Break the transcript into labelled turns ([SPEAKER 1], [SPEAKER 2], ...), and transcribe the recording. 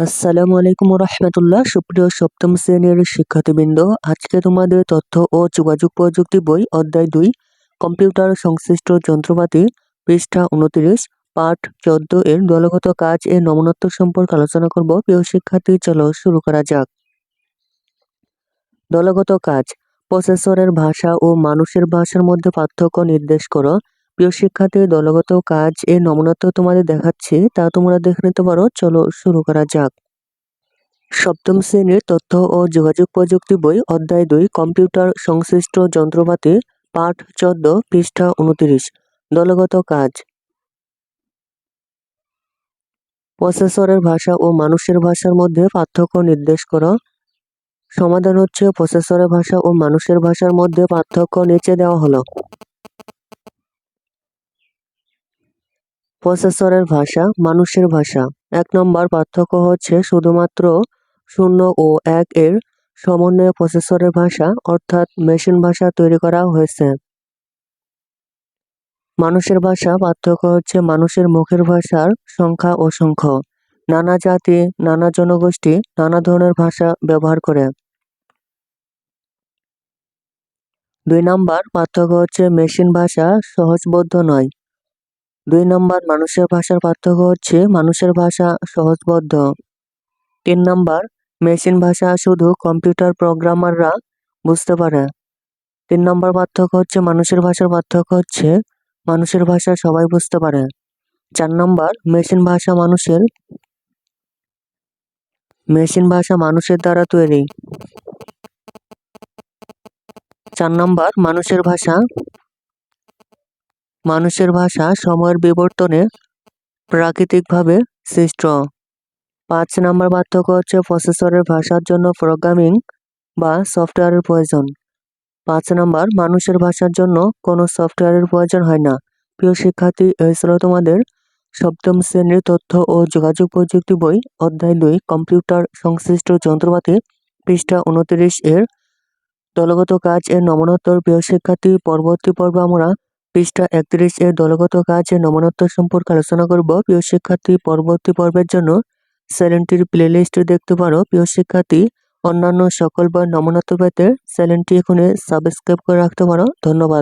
[SPEAKER 1] আসসালামু আলাইকুম রহমতুল্লাহ সুপ্রিয় সপ্তম শ্রেণির শিক্ষার্থীবৃন্দ, আজকে তোমাদের তথ্য ও যোগাযোগ প্রযুক্তি বই অধ্যায় দুই, কম্পিউটার সংশ্লিষ্ট যন্ত্রপাতি, পৃষ্ঠা উনত্রিশ, পাঠ চোদ্দ এর দলগত কাজ এর নমনত্ব সম্পর্কে আলোচনা করব। প্রিয় শিক্ষার্থী, চলো শুরু করা যাক। দলগত কাজ, প্রসেসরের ভাষা ও মানুষের ভাষার মধ্যে পার্থক্য নির্দেশ করো। প্রিয় শিক্ষার্থী, দলগত কাজ এর নমুনাত্ব তোমাদের দেখাচ্ছি, তা তোমরা দেখে নিতে পারো। চলো শুরু করা যাক। সপ্তম শ্রেণির তথ্য ও যোগাযোগ প্রযুক্তি বই, অধ্যায় দুই, কম্পিউটার সংশ্লিষ্ট যন্ত্রপাতি, পাঠ চোদ্দ, পৃষ্ঠা উনত্রিশ, দলগত কাজ। প্রসেসরের ভাষা ও মানুষের ভাষার মধ্যে পার্থক্য নির্দেশ করো। সমাধান হচ্ছে প্রসেসরের ভাষা ও মানুষের ভাষার মধ্যে পার্থক্য নিচে দেওয়া হলো। প্রসেসরের ভাষা, মানুষের ভাষা। এক নম্বর পার্থক্য হচ্ছে শুধুমাত্র শূন্য ও এক এর সমন্বয়ে প্রসেসরের ভাষা, অর্থাৎ মেশিন ভাষা তৈরি করা হয়েছে। মানুষের ভাষা, পার্থক্য হচ্ছে মানুষের মুখের ভাষার সংখ্যা অসংখ্য নানা জাতি, নানা জনগোষ্ঠী, নানা ধরনের ভাষা ব্যবহার করে। দুই নাম্বার পার্থক্য হচ্ছে মেশিন ভাষা সহজবদ্ধ নয়। দুই নম্বর, মানুষের ভাষার পার্থক্য হচ্ছে মানুষের ভাষা সহজবদ্ধ। তিন নম্বর, মেশিন ভাষা শুধু কম্পিউটার প্রোগ্রামাররা বুঝতে পারে। তিন নম্বর পার্থক্য হচ্ছে মানুষের ভাষার পার্থক্য হচ্ছে মানুষের ভাষা সবাই বুঝতে পারে। চার নম্বর, মেশিন ভাষা মানুষের, মেশিন ভাষা মানুষের দ্বারা তৈরি। চার নম্বর, মানুষের ভাষা মানুষের ভাষা সময়ের বিবর্তনে প্রাকৃতিকভাবে সৃষ্ট। পাঁচ নম্বর পার্থক্য হচ্ছে প্রসেসরের ভাষার জন্য প্রোগ্রামিং বা সফটওয়্যারের প্রয়োজন। পাঁচ নম্বর, মানুষের ভাষার জন্য কোনো সফটওয়্যারের প্রয়োজন হয় না। প্রিয় শিক্ষার্থী, এই ছিল তোমাদের সপ্তম শ্রেণির তথ্য ও যোগাযোগ প্রযুক্তি বই, অধ্যায় দুই, কম্পিউটার সংশ্লিষ্ট যন্ত্রপাতি, পৃষ্ঠা উনত্রিশ এর দলগত কাজ এর নমনোত্তর। প্রিয় শিক্ষার্থী, পরবর্তী পর্বে আমরা পৃষ্ঠা একত্রিশ এর দলগত কাজে নমনত্ব সম্পর্কে আলোচনা করব। প্রিয় শিক্ষার্থী, পরবর্তী পর্বের জন্য চ্যানেলটির প্লেলিস্ট দেখতে পারো। প্রিয় শিক্ষার্থী, অন্যান্য সকল বা নমনত্ব পেতে চ্যানেলটি এখানে সাবস্ক্রাইব করে রাখতে পারো। ধন্যবাদ।